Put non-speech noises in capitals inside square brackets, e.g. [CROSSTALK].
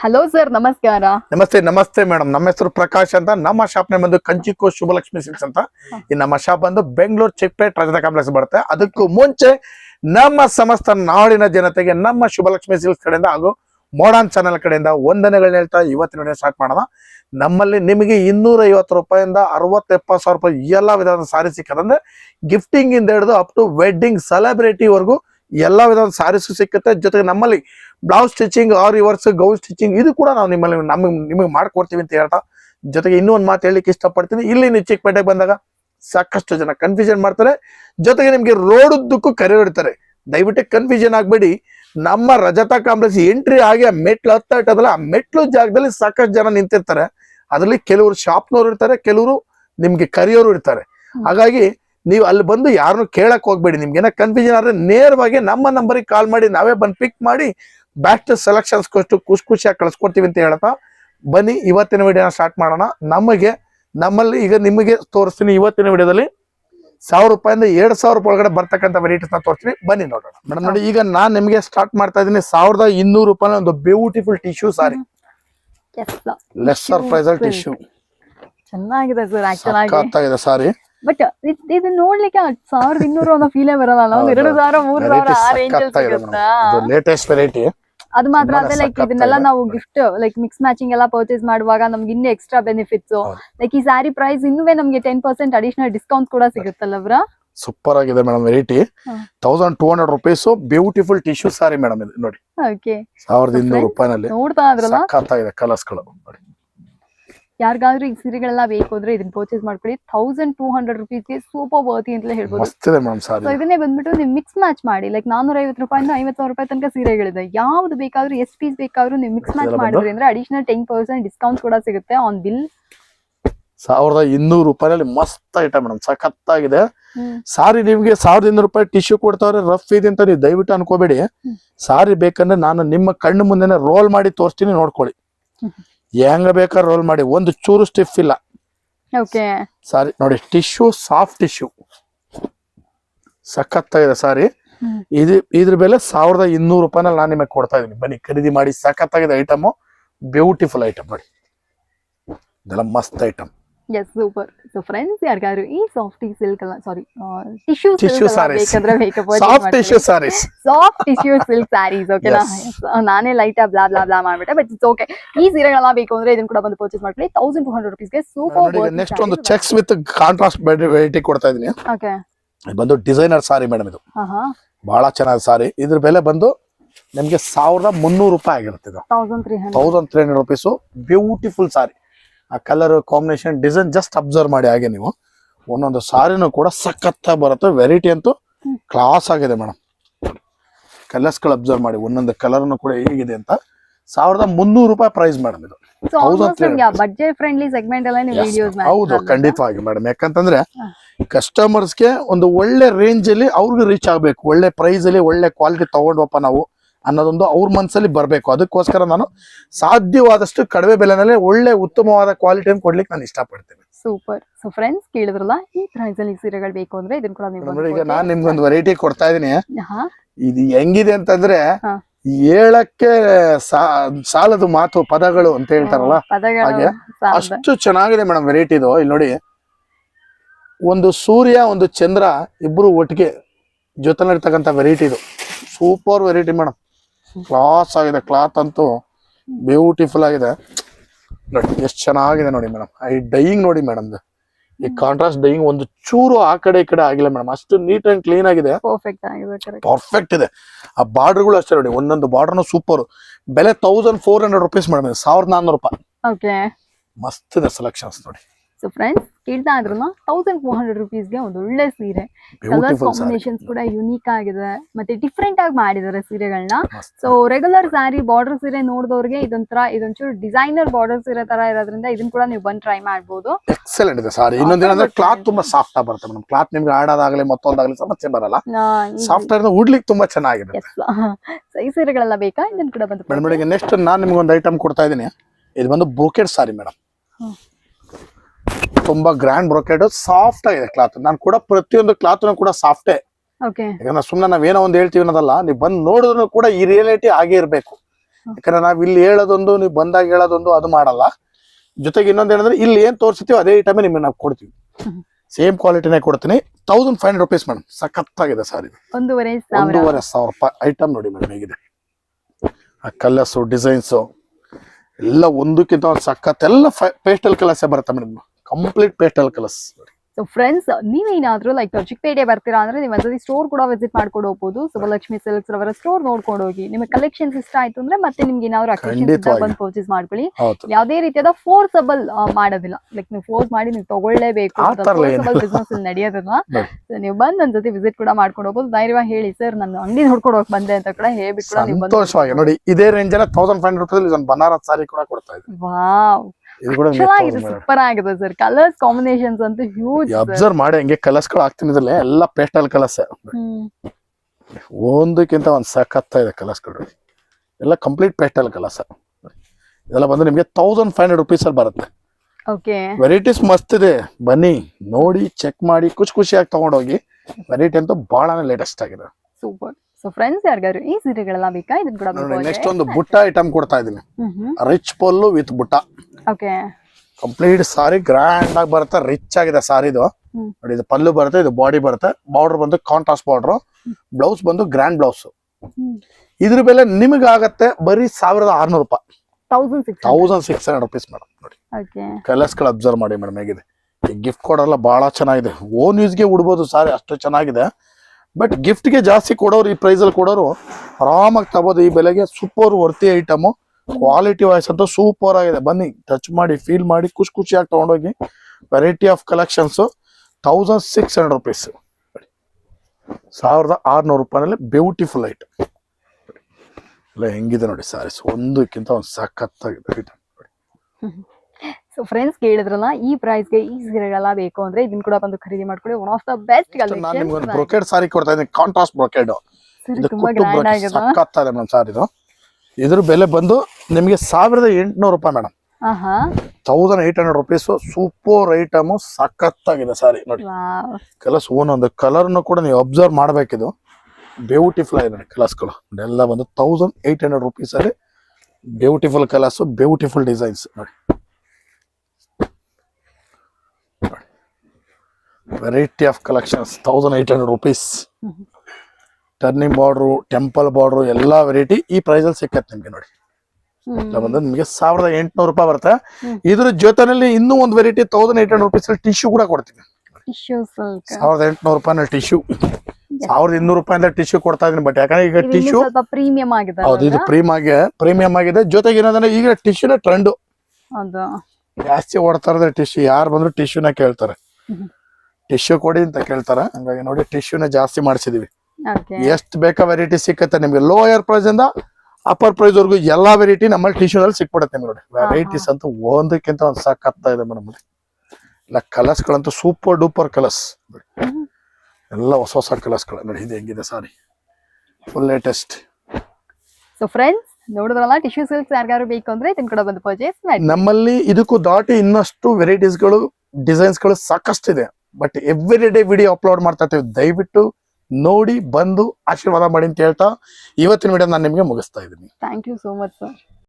Hello sir ನಮಸ್ಕಾರ. ನಮಸ್ತೆ ನಮಸ್ತೆ ಮೇಡಮ್. ನಮ್ಮ ಹೆಸರು ಪ್ರಕಾಶ್ ಅಂತ. ನಮ್ಮ ಶಾಪ್ ನೇಮ್ ಬಂದು ಕಂಚಿಕೋ ಶುಭಲಕ್ಷ್ಮಿ ಸಿಲ್ಕ್ಸ್ ಅಂತ. ಈ ನಮ್ಮ ಶಾಪ್ ಬಂದು ಬೆಂಗಳೂರು ಚಿಕ್ಕಪೇಟ್ ರಜತ ಕಾಂಪ್ಲೆಕ್ಸ್ ಬರುತ್ತೆ. ಅದಕ್ಕೂ ಮುಂಚೆ ನಮ್ಮ ಸಮಸ್ತ ನಾಡಿನ ಜನತೆಗೆ ನಮ್ಮ ಶುಭಲಕ್ಷ್ಮಿ ಸಿಲ್ಕ್ಸ್ ಕಡೆಯಿಂದ ಹಾಗೂ ಮೋಡರ್ನ್ ಚಾನೆಲ್ ಕಡೆಯಿಂದ ವಂದನೆಗಳನ್ನ ಹೇಳ್ತಾ ಇವತ್ತಿನ ಸ್ಟಾರ್ಟ್ ಮಾಡೋಣ. ನಮ್ಮಲ್ಲಿ ನಿಮಗೆ ಇನ್ನೂರ ಐವತ್ತು ರೂಪಾಯಿಂದ ಅರವತ್ತು ಎಪ್ಪತ್ತು ಸಾವಿರ ರೂಪಾಯಿ ಎಲ್ಲ ವಿಧದ ಸಾರಿ ಸಿಕ್ಕದಂದ್ರೆ ಗಿಫ್ಟಿಂಗ್ ಇಂದ ಹಿಡಿದು ಅಪ್ ಟು ವೆಡ್ಡಿಂಗ್ ಸೆಲೆಬ್ರಿಟಿ ವರೆಗೂ ಎಲ್ಲ ವಿಧದ ಸಾರೀಸು ಸಿಕ್ಕುತ್ತೆ. ಜೊತೆಗೆ ನಮ್ಮಲ್ಲಿ blouse stitching or reverse gov stitching ಇದು ಕೂಡ ನಾವು ನಿಮ್ಮಲ್ಲಿ ನಮಗೆ ನಿಮಗೆ ಮಾಡ್ಕೊಡ್ತೀವಿ ಅಂತ ಹೇಳ್ತಾ. ಜೊತೆಗೆ ಇನ್ನೂ ಒಂದು ಮಾತು ಹೇಳಲಿಕ್ಕೆ ಇಷ್ಟಪಡ್ತೀನಿ. ಇಲ್ಲಿ ನೀವು ಚಿಕ್ಕಪೇಟೆಗೆ ಬಂದಾಗ ಸಾಕಷ್ಟು ಜನ ಕನ್ಫ್ಯೂಷನ್ ಮಾಡ್ತಾರೆ. ಜೊತೆಗೆ ನಿಮಗೆ ರೋಡ್ ಉದ್ದಕ್ಕೂ ಕರೆ ಹೊಡಿತಾರೆ ದಯವಿಟ್ಟು ಕನ್ಫ್ಯೂಷನ್ ಆಗಬೇಡಿ. ನಮ್ಮ ರಜತಾ ಕಾಂಪ್ಲೆಕ್ಸ್ ಎಂಟ್ರಿ ಆಗಿ ಆ ಮೆಟ್ಲು ಹತ್ತ ಇಟ್ಟದಲ್ಲ ಆ ಮೆಟ್ಲು ಜಾಗದಲ್ಲಿ ಸಾಕಷ್ಟು ಜನ ನಿಂತಿರ್ತಾರೆ. ಅದರಲ್ಲಿ ಕೆಲವರು ಶಾಪ್ನವರು ಇರ್ತಾರೆ ಕೆಲವರು ನಿಮಗೆ ಕರಿಯೋರು ಇರ್ತಾರೆ. ಹಾಗಾಗಿ ನೀವು ಅಲ್ಲಿ ಬಂದು ಯಾರನ್ನು ಕೇಳಕ್ ಹೋಗ್ಬೇಡಿ. ನಿಮ್ಗೆ ಏನೋ ಕನ್ಫ್ಯೂಷನ್ ಆದ್ರೆ ನೇರವಾಗಿ ನಮ್ಮ ನಂಬರಿಗೆ ಕಾಲ್ ಮಾಡಿ ನಾವೇ ಬಂದು ಪಿಕ್ ಮಾಡಿ ಬ್ಯಾಸ್ಟ್ ಸೆಲೆಕ್ಷನ್ಸ್ ಕೊಷ್ಟು ಖುಷಿ ಖುಷಿಯಾಗಿ ಕಳ್ಸ್ಕೊಡ್ತೀವಿ ಅಂತ ಹೇಳ್ತಾ ಬನ್ನಿ ಇವತ್ತಿನ ವಿಡಿಯೋನ ಸ್ಟಾರ್ಟ್ ಮಾಡೋಣ. ನಮಗೆ ನಮ್ಮಲ್ಲಿ ಈಗ ನಿಮಗೆ ತೋರಿಸ್ತೀನಿ ಇವತ್ತಿನ ವಿಡಿಯೋದಲ್ಲಿ ಸಾವಿರ ರೂಪಾಯಿಂದ ಎರಡ್ ಸಾವಿರ ರೂಪಾಯಿ ಒಳಗಡೆ ಬರ್ತಕ್ಕಂಥ ವೆರೈಟೀಸ್ನ ನ ತೋರಿಸ್ತೀನಿ. ಬನ್ನಿ ನೋಡೋಣ. ಮೇಡಮ್ ನೋಡಿ ಈಗ ನಾನ್ ನಿಮಗೆ ಸ್ಟಾರ್ಟ್ ಮಾಡ್ತಾ ಇದ್ದೀನಿ ಸಾವಿರದ ಇನ್ನೂರು ರೂಪಾಯಿ ಒಂದು ಬ್ಯೂಟಿಫುಲ್ ಟಿಶ್ಯೂ ಸಾರಿ ಲೆಸ್ ಸರ್ಪ್ರೈಸಲ್ ಟಿಶ್ಯೂ ಚೆನ್ನಾಗಿದೆ ಸರ್ ಸಾರಿ ಬಟ್ ಇದು ನೋಡ್ಲಿಕ್ಕೆ ಸಾವಿರದ ಇನ್ನೂರು ಅನ್ನೋ ಫೀಲೇ ಬರಲ್ಲ. ಒಂದು ಎರಡು ಸಾವಿರ ಮೂರು ಸಾವಿರ ಆ ರೇಂಜ್ ಅಲ್ಲಿ ಸಿಗುತ್ತಾ ಲೇಟೆಸ್ಟ್ ವೆರೈಟಿ ಅದು ಮಾತ್ರ ಅದೇ ಲೈಕ್ ಇದನ್ನೆಲ್ಲ ನಾವು ಗಿಫ್ಟ್ ಲೈಕ್ ಮಿಕ್ಸ್ ಮ್ಯಾಚಿಂಗ್ ಎಲ್ಲ ಪರ್ಚೇಸ್ ಮಾಡುವಾಗ ನಮ್ಗೆ ಇನ್ನೂ ಎಕ್ಸ್ಟ್ರಾ ಬೆನಿಫಿಟ್ಸ್ ಲೈಕ್ ಈ ಸ್ಯಾರಿ ಪ್ರೈಸ್ ಇನ್ನುವೇ ನಮ್ಗೆ ಟೆನ್ ಪರ್ಸೆಂಟ್ ಅಡಿಷನಲ್ ಡಿಸ್ಕೌಂಟ್ ಕೂಡ ಸಿಗುತ್ತಲ್ಲ ಬ್ರಾ? ಸೂಪರ್ ಆಗಿದೆ madam variety. Thousand two hundred rupees beautiful tissue sari madam ಇದು ನೋಡಿ. ಸಾವಿರದ ಇನ್ನೂರು ರೂಪಾಯಿನಲ್ಲಿ. ನೋಡ್ತಾ ಇದ್ರಲ್ಲ? ಕಲರ್ಸ್ಗಳು ಕಲರ್ಸ್ಗಳು ನೋಡಿ. ಯಾರಿಗಾದ್ರೂ ಈ ಸೀರೆಗಳೆಲ್ಲ ಬೇಕು ಅಂದ್ರೆ ಇದನ್ನ ಪರ್ಚೇಸ್ ಮಾಡ್ಕೊಳ್ಳಿ. ತೌಸಂಡ್ ಟೂ ಹಂಡ್ರೆಡ್ ರುಪೀಸ್ಗೆ ಸೂಪರ್ ವರ್ತಿ ಅಂತ ಹೇಳ್ಬೋದು. ಸೊ ಇದನ್ನೇ ಬಂದ್ಬಿಟ್ಟು ನೀವು ಮಿಕ್ಸ್ ಮ್ಯಾಚ್ ಮಾಡಿ ಲೈಕ್ ನಾನೂರ ಐವತ್ತು ರೂಪಾಯಿಂದ ಐವತ್ತು ಸಾವಿರ ರೂಪಾಯಿ ತನಕ ಸೀರೆಗಳಿದೆ ಯಾವ್ದು ಬೇಕಾದ್ರೂ ಎಷ್ಟು ಪೀಸ್ ಬೇಕಾದ್ರೂ ನೀವು ಮಿಕ್ಸ್ ಮ್ಯಾಚ್ ಮಾಡಿದ್ರೆ ಅಂದ್ರೆ ಅಡಿಷನಲ್ ಟೆನ್ ಪರ್ಸೆಂಟ್ ಡಿಸ್ಕೌಂಟ್ ಕೂಡ ಸಿಗುತ್ತೆ ಆನ್ ಬಿಲ್ ಸಾವಿರದ ಇನ್ನೂರು ರೂಪಾಯಿನಲ್ಲಿ ಮಸ್ತ್ ಐಟಮ್ ಮೇಡಮ್ ಸಖತ್ತಾಗಿದೆ. ಸಾರಿ ನಿಮ್ಗೆ ಸಾವಿರದ ಇನ್ನೂರು ರೂಪಾಯಿ ಟಿಶ್ಯೂ ಕೊಡ್ತಾವ್ರೆ ರಫ್ ಇದೆ ಅಂತ ನೀವು ದಯವಿಟ್ಟು ಅನ್ಕೋಬೇಡಿ. ಸಾರಿ ಬೇಕಂದ್ರೆ ನಾನು ನಿಮ್ಮ ಕಣ್ಣು ಮುಂದೆನೆ ರೋಲ್ ಮಾಡಿ ತೋರಿಸ್ತೀನಿ ನೋಡ್ಕೊಳ್ಳಿ. ಹೆಂಗ ಬೇಕಾದ್ರೆ ರೋಲ್ ಮಾಡಿ ಒಂದು ಚೂರು ಸ್ಟಿಫ್ ಇಲ್ಲ. ಓಕೆ ಸಾರಿ ನೋಡಿ ಟಿಶ್ಯೂ ಸಾಫ್ಟ್ ಟಿಶ್ಯೂ ಸಖತ್ತಾಗಿದೆ ಸಾರಿ ಇದು ಇದ್ರ ಬೆಲೆ ಸಾವಿರದ ಇನ್ನೂರು ರೂಪಾಯಿನಲ್ಲಿ ನಾನು ನಿಮಗೆ ಕೊಡ್ತಾ ಇದ್ದೀನಿ ಬನ್ನಿ ಖರೀದಿ ಮಾಡಿ ಸಖತ್ತಾಗಿದೆ ಐಟಮ್ ಬ್ಯೂಟಿಫುಲ್ ಐಟಮ್ ನೋಡಿ. ಇದೆಲ್ಲ ಮಸ್ತ್ items super so friends ಯಾರಿಗಾದ್ರು ಈ ಸಾಫ್ಟಿ ಸಿಲ್ಕ್ ಅಲ್ಲ ಸಾರಿ ಟಿಶ್ಯೂ Tissue sarees. ಬೇಕಾದ್ರೆ ಬೇಕು soft tissue saris soft tissue silk saris ಓಕೆನಾ Yes. ನಾನೇ ಲೈಟ್ ಬ್ಲಾ ಬ್ಲಾ ಬ್ಲಾ ಮಾಡ್ಬಿಟ್ಟೆ ಬಟ್ ಇಟ್ಸ್ ಓಕೆ ಈ ಸೀರೆಗಳೆಲ್ಲ ಬೇಕು ಅಂದ್ರೆ ಇದನ್ನ ಕೂಡ ಬಂದು ಪರ್ಚೇಸ್ ಮಾಡ್ಕೊಳ್ಳಿ ತೌಸಂಡ್ ಟೂ ಹಂಡ್ರೆಡ್ ರುಪೀಸ್ಗೆ ಸೂಪರ್ ನೆಕ್ಸ್ಟ್ ಒಂದು ಚೆಕ್ಸ್ ವಿತ್ ಕಾಂಟ್ರಾಸ್ಟ್ ವೆರೈಟಿ ಕೊಡ್ತಾ ಇದೀನಿ ಓಕೆ ಇದು ಬಂದು ಡಿಸೈನರ್ ಸಾರಿ ಮೇಡಮ್ ಇದು ಹಾ ಹಾ ಬಹಳ ಚೆನ್ನಾದ ಸಾರಿ ಇದ್ರ ಬೆಲೆ ಬಂದು ನಿಮ್ಗೆ ಸಾವಿರದ ಮುನ್ನೂರು ರೂಪಾಯಿ ಆಗಿರುತ್ತೆ ಇದು thousand three hundred thousand three hundred rupees beautiful sari ಆ colour combination design just observe ಮಾಡಿ ಹಾಗೆ ನೀವು. ಒಂದೊಂದು ಸಾರಿನೂ ಕೂಡ ಸಖತ್ತಾಗಿ ಬರುತ್ತೆ ವೆರೈಟಿ ಅಂತೂ ಕ್ಲಾಸ್ ಆಗಿದೆ ಮೇಡಮ್ ಕಲರ್ಸ್ಗಳು ಅಬ್ಸರ್ವ್ ಮಾಡಿ ಒಂದೊಂದು ಕಲರ್ನು ಕೂಡ ಹೇಗಿದೆ ಅಂತ. ಸಾವಿರದ ಮುನ್ನೂರು ರೂಪಾಯಿ ಪ್ರೈಸ್ ಮೇಡಮ್ ಇದು. ಹೌದು ಖಂಡಿತವಾಗಿ ಮೇಡಮ್ ಯಾಕಂತಂದ್ರೆ ಕಸ್ಟಮರ್ಸ್ಗೆ ಒಂದು ಒಳ್ಳೆ ರೇಂಜ್ ಅಲ್ಲಿ ಅವ್ರಿಗೆ ರೀಚ್ ಆಗ್ಬೇಕು. ಒಳ್ಳೆ ಪ್ರೈಸ್ ಅಲ್ಲಿ ಒಳ್ಳೆ ಕ್ವಾಲಿಟಿ ತಗೊಂಡ್ವಪ್ಪ ನಾವು. ಅನ್ನೋದೊಂದು ಅವ್ರ ಮನಸ್ಸಲ್ಲಿ ಬರಬೇಕು. ಅದಕ್ಕೋಸ್ಕರ ನಾನು ಸಾಧ್ಯವಾದಷ್ಟು ಕಡಿಮೆ ಬೆಲೆನಲ್ಲಿ ಒಳ್ಳೆ ಉತ್ತಮವಾದ ಕ್ವಾಲಿಟಿಯನ್ನು ಕೊಡ್ಲಿಕ್ಕೆ ನಾನು ಇಷ್ಟಪಡ್ತೇನೆ. ಸೂಪರ್ ಸೊ ಫ್ರೆಂಡ್ಸ್ ಕೇಳಿದ್ರಲ್ಲ ಈ ಪ್ರೈಸ್ ಅಲ್ಲಿ ಸೀರೆಗಳು ಬೇಕು ಅಂದ್ರೆ ಇದನ್ನ ಕೂಡ ನೀವು ನಾನು ಈಗ ನಾನ್ ನಿಮ್ಗೊಂದು ವೆರೈಟಿ ಕೊಡ್ತಾ ಇದೀನಿ. ಇದು ಹೆಂಗಿದೆ ಅಂತಂದ್ರೆ. ಹೇಳಕ್ಕೆ ಸಾಲದು ಮಾತು ಪದಗಳು ಅಂತ ಹೇಳ್ತಾರಲ್ಲ ಹಾಗೆ ಅಷ್ಟು ಚೆನ್ನಾಗಿದೆ ಮೇಡಮ್ ವೆರೈಟಿ ಇದು. ಇಲ್ಲಿ ನೋಡಿ ಒಂದು ಸೂರ್ಯ ಒಂದು ಚಂದ್ರ ಇಬ್ರು ಒಟ್ಟಿಗೆ ಜೊತೆಲಿರ್ತಕ್ಕಂಥ ವೆರೈಟಿ ಇದು. ಸೂಪರ್ ವೆರೈಟಿ ಮೇಡಮ್ ಕ್ಲಾಸ್ ಆಗಿದೆ ಕ್ಲಾತ್ ಅಂತೂ ಬ್ಯೂಟಿಫುಲ್ ಆಗಿದೆ. ನೋಡಿ ಎಷ್ಟು ಚೆನ್ನಾಗಿದೆ ನೋಡಿ ಮೇಡಮ್ ಐ ಡೈಯಿಂಗ್ ನೋಡಿ ಮೇಡಮ್ ಈ ಕಾಂಟ್ರಾಸ್ಟ್ ಡೈಯಿಂಗ್ ಒಂದು ಚೂರು ಆ ಕಡೆ ಈ ಕಡೆ ಆಗಿಲ್ಲ ಮೇಡಮ್ ಅಷ್ಟು ನೀಟ್ ಅಂಡ್ ಕ್ಲೀನ್ ಆಗಿದೆ. ಪರ್ಫೆಕ್ಟ್ ಇದೆ. ಆ ಬಾರ್ಡರ್ಗಳು ಅಷ್ಟೇ ನೋಡಿ ಒಂದೊಂದು ಬಾರ್ಡರ್ನು ಸೂಪರ್ ಬೆಲೆ thousand four hundred rupees madam ಸಾವಿರದ ನಾನ್ನೂರು ರೂಪಾಯಿ. ಓಕೆ ಮಸ್ತ್ ಇದೆ ಸೆಲೆಕ್ಷನ್ಸ್ ನೋಡಿ. ಸೊ ಫ್ರೆಂಡ್ಸ್ ಕೇಳ್ತಾ ಇದ್ರಲ್ಲ ತೌಸಂಡ್ ಫೋರ್ ಹಂಡ್ರೆಡ್ ರುಪೀಸ್ಗೆ ಒಂದು ಒಳ್ಳೆ ಸೀರೆ. ಕಲರ್ ಕಾಂಬಿನೇಷನ್ಸ್ ಕೂಡ ಯುನೀಕ್ ಆಗಿದೆ. ಮತ್ತೆ ಡಿಫ್ರೆಂಟ್ ಆಗಿ ಮಾಡಿದ್ದಾರೆ ಸೀರೆಗಳನ್ನ ಸೊ ರೆಗ್ಯುಲರ್ ಸ್ಯಾರಿ ಬಾರ್ಡರ್ ಸೀರೆ ನೋಡಿದವ್ರಿಗೆ ಇದೊಂಥರ ಇದೊಂಚೂರು ಡಿಸೈನರ್ ಬಾರ್ಡರ್ ಸೀರೆ ತರ ಇರೋದ್ರಿಂದ ಇದನ್ನ ಕೂಡ ನೀವು ಬಂದು ಟ್ರೈ ಮಾಡಬಹುದು ಎಕ್ಸಲೆಂಟ್ ಇದೆ ಸಾರಿ ಇನ್ನೊಂದೇನಂದ್ರೆ ಕ್ಲಾತ್ ತುಂಬಾ ಸಾಫ್ಟ್ ಆಗಿ ಬರುತ್ತೆ ಮೇಡಮ್ ಕ್ಲಾತ್ ನಿಮ್ಗೆ ಆಡೋದಾಗ್ಲಿ ಮತ್ತೊಂದಾಗ್ಲಿ ಸಮಸ್ಯೆ ಬರಲ್ಲ. ಸಾಫ್ಟ್ ಆಗಿರೋದು ಉಡ್ಲಿಕ್ಕೆ ತುಂಬಾ ಚೆನ್ನಾಗಿದೆ. [LAUGHS] ಈ ಸೀರೆಗಳೆಲ್ಲ ಬೇಕಾ? ಇದನ್ನ ಕೂಡ ಬಂದು ಮೇಡಮ್ ನೆಕ್ಸ್ಟ್ ನಾನು ನಿಮ್ಗೆ ಒಂದು ಐಟಮ್ ಕೊಡ್ತಾ ಇದ್ದೀನಿ. ಇದು ಬಂದು ಬ್ರೋಕೆಡ್ ಸಾರಿ ಮೇಡಮ್. ತುಂಬಾ ಗ್ರ್ಯಾಂಡ್ ಬ್ರೋಕೆಡ್ ಸಾಫ್ಟ್ ಆಗಿದೆ ಕ್ಲಾತ್ ನಾನು ಕೂಡ ಪ್ರತಿಯೊಂದು ಕ್ಲಾತ್ ಕೂಡ ಸಾಫ್ಟೇ ಯಾಕಂದ್ರೆ ಸುಮ್ಮನೆ ನಾವೇನೋ ಒಂದು ಹೇಳ್ತೀವಿ ಅನ್ನೋದಲ್ಲ ನೀವು ಬಂದು ನೋಡಿದ್ರು ಕೂಡ ಈ ರಿಯಾಲಿಟಿ ಆಗೇ ಇರಬೇಕು. ಯಾಕಂದ್ರೆ ನಾವ್ ಇಲ್ಲಿ ಹೇಳೋದೊಂದು ನೀವು ಬಂದಾಗ ಹೇಳೋದೊಂದು ಅದು ಮಾಡಲ್ಲ. ಜೊತೆಗೆ ಇನ್ನೊಂದ್ ಏನಂದ್ರೆ ಇಲ್ಲಿ ಏನ್ ತೋರಿಸ್ತೀವಿ ಅದೇ ಐಟಮೇ ನಿಮಗೆ ನಾವು ಕೊಡ್ತೀವಿ. ಸೇಮ್ ಕ್ವಾಲಿಟಿನೇ ಕೊಡ್ತೀನಿ. Thousand five hundred rupees madam ಸಖತ್ತಾಗಿದೆ ಸಾರಿ ಒಂದೂವರೆ ಸಾವಿರ. ಒಂದೂವರೆ ಸಾವಿರ ರೂಪಾಯಿ ಐಟಮ್ ನೋಡಿ ಮೇಡಮ್ ಹೇಗಿದೆ. ಆ ಕಲರ್ಸು ಡಿಸೈನ್ಸು ಎಲ್ಲ ಒಂದಕ್ಕಿಂತ ಒಂದು ಸಖತ್ ಎಲ್ಲ ಪೇಸ್ಟಲ್ ಕಲರ್ಸೇ ಬರುತ್ತೆ madam complete pastel colours so friends ನೀವೇನಾದ್ರೂ ಲೈಕ್ ಚಿಕ್ಕಪೇಟೆ ಬರ್ತೀರಾ ಅಂದ್ರೆ ನೀವು ಒಂದ್ಸತಿ ಸ್ಟೋರ್ ಕೂಡ ವಿಸಿಟ್ ಮಾಡ್ಕೊಂಡು ಹೋಗ್ಬೋದು. ಸುಬಲಕ್ಷ್ಮಿ ಸಿಲ್ಕ್ಸ್ ಅವರ ಸ್ಟೋರ್ ನೋಡ್ಕೊಂಡು ಹೋಗಿ. ನಿಮಗೆ ಕಲೆಕ್ಷನ್ಸ್ ಇಷ್ಟ ಆಯ್ತು ಅಂದ್ರೆ ಮತ್ತೆ ನಿಮ್ಗೆ ಏನಾದ್ರು ಅಕೇಶನ್. ಬಂದು ಪರ್ಚೇಸ್ ಮಾಡ್ಕೊಳ್ಳಿ. ಯಾವುದೇ ರೀತಿಯಾದ ಫೋರ್ಸಬಲ್ ಮಾಡೋದಿಲ್ಲ. ಲೈಕ್ ನೀವು ಫೋರ್ಸ್ ಮಾಡಿ ನೀವು ತಗೊಳ್ಳೇಬೇಕು. ಬಿಸ್ನೆಸ್ ಅಲ್ಲಿ ನಡೆಯೋದಿಲ್ಲ. [LAUGHS] ನೀವು ಬಂದ್ ಒಂದ್ಸತಿ ವಿಸಿಟ್ ಕೂಡ ಮಾಡ್ಕೊಂಡು ಹೋಗ್ಬೋದು. ಧೈರ್ಯವಾಗಿ ಹೇಳಿ ಸರ್ ನಾನು ಅಂಗಡಿ ನೋಡ್ಕೊಂಡು ಹೋಗಿ ಬಂದೆ ಅಂತ ಕೂಡ ಹೇಳ್ಬಿಟ್ಟು ನೋಡಿ ಇದೇ ರೇಂಜ್ ಅಲ್ಲಿ thousand five hundred Banaras sari ಕೂಡ ಕೊಡ್ತಾ ಇದೆ ವಾವ್ ಇದು ಕೂಡ ಚೆನ್ನಾಗಿದೆ ಸೂಪರ್ ಆಗಿದೆ ಸರ್ ಕಲರ್ಸ್ ಕಾಂಬಿನೇಷನ್ಸ್ ಅಂತ ಹ್ಯೂಜ್ ಅಬ್ಸರ್ವ್ ಮಾಡಿ ಹಂಗೆ ಕಲರ್ಸ್ಗಳು ಹಾಕ್ತೀನಿ ಇದ್ರಲ್ಲಿ ಎಲ್ಲ ಪೇಸ್ಟಲ್ ಕಲರ್ಸ್ ಒಂದಕ್ಕಿಂತ ಒಂದು ಸಖತ್ತ ಇದೆ ಕಲರ್ಸ್ಗಳು. ಎಲ್ಲ ಕಂಪ್ಲೀಟ್ ಪೇಸ್ಟಲ್ ಕಲರ್ಸ್ ಇದೆಲ್ಲ ಬಂದು ನಿಮಗೆ ತೌಸಂಡ್ ಫೈವ್ ಹಂಡ್ರೆಡ್ ರುಪೀಸ್ ಅಲ್ಲಿ ಬರುತ್ತೆ. ಓಕೆ ವೆರೈಟೀಸ್ ಮಸ್ತ್ ಇದೆ. ಬನ್ನಿ ನೋಡಿ ಚೆಕ್ ಮಾಡಿ ಖುಷಿ ಖುಷಿಯಾಗಿ ತಗೊಂಡೋಗಿ. ವೆರೈಟಿ ಅಂತೂ ಬಹಳ ಲೇಟೆಸ್ಟ್ ಆಗಿದೆ. ಸೂಪರ್ ಸೊ ಫ್ರೆಂಡ್ಸ್ ಯಾರಿಗಾದ್ರು ಈ ಸೀರೆಗಳೆಲ್ಲ ಬೇಕಾ? ಇದನ್ನ ಕೂಡ ನೋಡಿ ನೆಕ್ಸ್ಟ್ ಒಂದು ಬುಟ್ಟ ಐಟಮ್ ಕೊಡ್ತಾ ಇದೀನಿ rich pallu with butta. Okay complete sari grand ಆಗಿ ಬರುತ್ತೆ ರಿಚ್ ಆಗಿದೆ ಸಾರಿದು ಇದು. ನೋಡಿ ಇದು ಪಲ್ಲು ಬರುತ್ತೆ ಇದು ಬಾಡಿ ಬರುತ್ತೆ ಬಾರ್ಡರ್ ಬಂದು ಕಾಂಟ್ರಾಸ್ಟ್ ಬಾರ್ಡರ್ ಬ್ಲೌಸ್ ಬಂದು ಗ್ರ್ಯಾಂಡ್ ಬ್ಲೌಸ್ ಇದ್ರ ಬೆಲೆ ನಿಮಗಾಗತ್ತೆ ಬರೀ ಸಾವಿರದ ಆರ್ನೂರು ರೂಪಾಯಿ. Thousand six hundred rupees madam ನೋಡಿ. ಕಲರ್ಸ್ಗಳು ಅಬ್ಸರ್ವ್ ಮಾಡಿ ಮೇಡಮ್ ಹೇಗಿದೆ. ಗಿಫ್ಟ್ ಕೊಡೋಲ್ಲ ಬಹಳ ಚೆನ್ನಾಗಿದೆ. ಓನ್ ಯೂಸ್ಗೆ ಉಡ್ಬೋದು ಸಾರಿ ಅಷ್ಟು ಚೆನ್ನಾಗಿದೆ. ಬಟ್ ಗಿಫ್ಟ್ಗೆ ಜಾಸ್ತಿ ಕೊಡೋರು, ಈ ಪ್ರೈಸಲ್ಲಿ ಕೊಡೋರು ಆರಾಮಾಗಿ ತಗೋದು ಈ ಬೆಲೆಗೆ super worthy item quality wise ಅಂತೂ ಸೂಪರ್ ಆಗಿದೆ. ಬನ್ನಿ ಟಚ್ ಮಾಡಿ ಫೀಲ್ ಮಾಡಿ, ಖುಷಿ ಖುಷಿಯಾಗಿ ತಗೊಂಡೋಗಿ. Variety of collections thousand six hundred rupees ಸಾವಿರದ ಆರುನೂರು ರೂಪಾಯಿನಲ್ಲಿ ಬ್ಯೂಟಿಫುಲ್ ಐಟಮ್ ಇಲ್ಲ ಹೆಂಗಿದೆ ನೋಡಿ ಸಾರೀಸ್ ಒಂದಕ್ಕಿಂತ ಒಂದು ಸಖತ್ತಾಗಿದೆ ಐಟಮ್ ಸೊ ಫ್ರೆಂಡ್ಸ್ ಕೇಳಿದ್ರಲ್ಲ ಈ ಪ್ರೈಸ್ಗೆ ಈ ಸೀರೆಗಳೆಲ್ಲ ಬೇಕು ಅಂದ್ರೆ ಇದನ್ನ ಕೂಡ ಬಂದು ಖರೀದಿ ಮಾಡ್ಕೊಳ್ಳಿ. ಒನ್ ಆಫ್ ದ ಬೆಸ್ಟ್ ನಾನು ನಿಮ್ಗೆ ಒಂದು ಸಾರಿ ಕೊಡ್ತಾ ಇದ್ದೀನಿ. ಕಾಂಟ್ರಾಸ್ಟ್ ಬ್ರೋಕೆಡ್ ಇದು ತುಂಬಾ ಕುಟ್ಟು ಗ್ರ್ಯಾಂಡ್ ಬ್ರೊಕೆಡ್ ಆಗಿದೆ. ಸಖತ್ತಾಗಿದೆ ಮೇಡಮ್ ಸಾರ್ ಇದು. ಇದ್ರ ಬೆಲೆ ಬಂದು ನಿಮಗೆ ಸಾವಿರದ ಎಂಟುನೂರು ರೂಪಾಯಿ madam thousand eight hundred rupees super item ಸಖತ್ತಾಗಿದೆ ಸಾರಿ ನೋಡಿ. ಕಲರ್ಸ್ ಒಂದೊಂದು ಕಲರ್ನು ಕೂಡ ನೀವು ಅಬ್ಸರ್ವ್ ಮಾಡಬೇಕಿದು. ಬ್ಯೂಟಿಫುಲ್ ಆಗಿದೆ ನೋಡಿ ಕಲರ್ಸ್ಗಳು ಎಲ್ಲ ಬಂದು ತೌಸಂಡ್ ಏಟ್ ಹಂಡ್ರೆಡ್ ರುಪೀಸ್ ಅಲ್ಲಿ ಬ್ಯೂಟಿಫುಲ್ ಕಲರ್ಸ್ ಬ್ಯೂಟಿಫುಲ್ ಡಿಸೈನ್ಸ್ ನೋಡಿ. Variety of collections thousand eight hundred rupees turning border temple border ಎಲ್ಲ ವೆರೈಟಿ ಈ ಪ್ರೈಸಲ್ಲಿ ಸಿಕ್ಕತ್ತೆ ನಿಮಗೆ ನೋಡಿ. ಬಂದ್ರೆ ನಿಮಗೆ ಸಾವಿರದ ಎಂಟುನೂರು ರೂಪಾಯಿ ಬರುತ್ತೆ. ಇದ್ರ ಜೊತೆನಲ್ಲಿ ಇನ್ನೂ ಒಂದು variety thousand eight hundred rupees tissue ಕೂಡ ಕೊಡ್ತೀನಿ. ಸಾವಿರದ ಎಂಟುನೂರು ರೂಪಾಯಿ ಟಿಶ್ಯೂ ಸಾವಿರದ ಇನ್ನೂರು ರೂಪಾಯಿಂದ ಟಿಶ್ಯೂ ಕೊಡ್ತಾ ಇದೀನಿ ಬಟ್ ಯಾಕಂದ್ರೆ ಈಗ ಟಿಶ್ಯೂ ಪ್ರೀಮಿಯಂ ಆಗಿದೆ ಹೌದು ಇದು ಪ್ರೀಮ್ ಆಗಿ ಪ್ರೀಮಿಯಂ ಆಗಿದೆ. ಜೊತೆಗೆ ಏನಂದ್ರೆ ಈಗ ಟಿಶ್ಯೂನ ಟ್ರೆಂಡು ಜಾಸ್ತಿ ಓಡ್ತಾ ಇರೋದೇ ಟಿಶ್ಯೂ ಯಾರು ಬಂದ್ರು ಟಿಶ್ಯೂನ ಕೇಳ್ತಾರೆ. ಟಿಶ್ಯೂ ಕೊಡಿ ಅಂತ ಕೇಳ್ತಾರ. ಹಂಗಾಗಿ ನೋಡಿ ಟಿಶ್ಯೂನ ಜಾಸ್ತಿ ಮಾಡಿಸಿದೀವಿ. ಎಷ್ಟ್ ಬೇಕಾ ವೆರೈಟಿ ಸಿಕ್ಕತ್ತೆ ನಿಮ್ಗೆ? ಲೋಯರ್ ಪ್ರೈಸ್ ಇಂದ ಅಪ್ಪರ್ ಪ್ರೈಸ್ ವರ್ಗು ಎಲ್ಲಾ ವೆರೈಟಿ ನಮ್ಮಲ್ಲಿ ಟಿಶ್ಯೂನಲ್ಲಿ ಸಿಕ್ಬಿಡುತ್ತೆ ನೋಡಿ. ವೆರೈಟೀಸ್ ಅಂತೂ ಒಂದಕ್ಕಿಂತ ಒಂದು ಸಾಕತ್ತಾ ಇದೆ ಮೇಡಮ್ ಇಲ್ಲ ಕಲರ್ಸ್ ಗಳಂತೂ ಸೂಪರ್ ಡೂಪರ್ ಕಲರ್ಸ್ ಎಲ್ಲ ಹೊಸ ಹೊಸ ಕಲರ್ಸ್ಗಳು. ನೋಡಿ ಇದು ಹೆಂಗಿದೆ sari. Full latest so friends ನೋಡಿದ್ರಲ್ಲ ಟಿಶ್ಯೂ ಸಿಲ್ಕ್ಸ್ ಯಾರಿಗಾರು ಬೇಕು ಅಂದ್ರೆ ಇದನ್ನ ಕೂಡ ಬಂದು ಪರ್ಚೇಸ್ ಮಾಡಿ ನಮ್ಮಲ್ಲಿ ಇದಕ್ಕೂ ದಾಟಿ ಇನ್ನಷ್ಟು ವೆರೈಟೀಸ್ಗಳು ಡಿಸೈನ್ಸ್ಗಳು ಸಾಕಷ್ಟಿದೆ. But every day video upload ಮಾಡ್ತಾ ದಯವಿಟ್ಟು ನೋಡಿ, ಬಂದು ಆಶೀರ್ವಾದ ಮಾಡಿ ಅಂತ ಹೇಳ್ತಾ ಇವತ್ತಿನ ವಿಡಿಯೋ ನಾನು ನಿಮಗೆ ಮುಗಿಸ್ತಾ ಇದ್ದೀನಿ. Thank you so much sir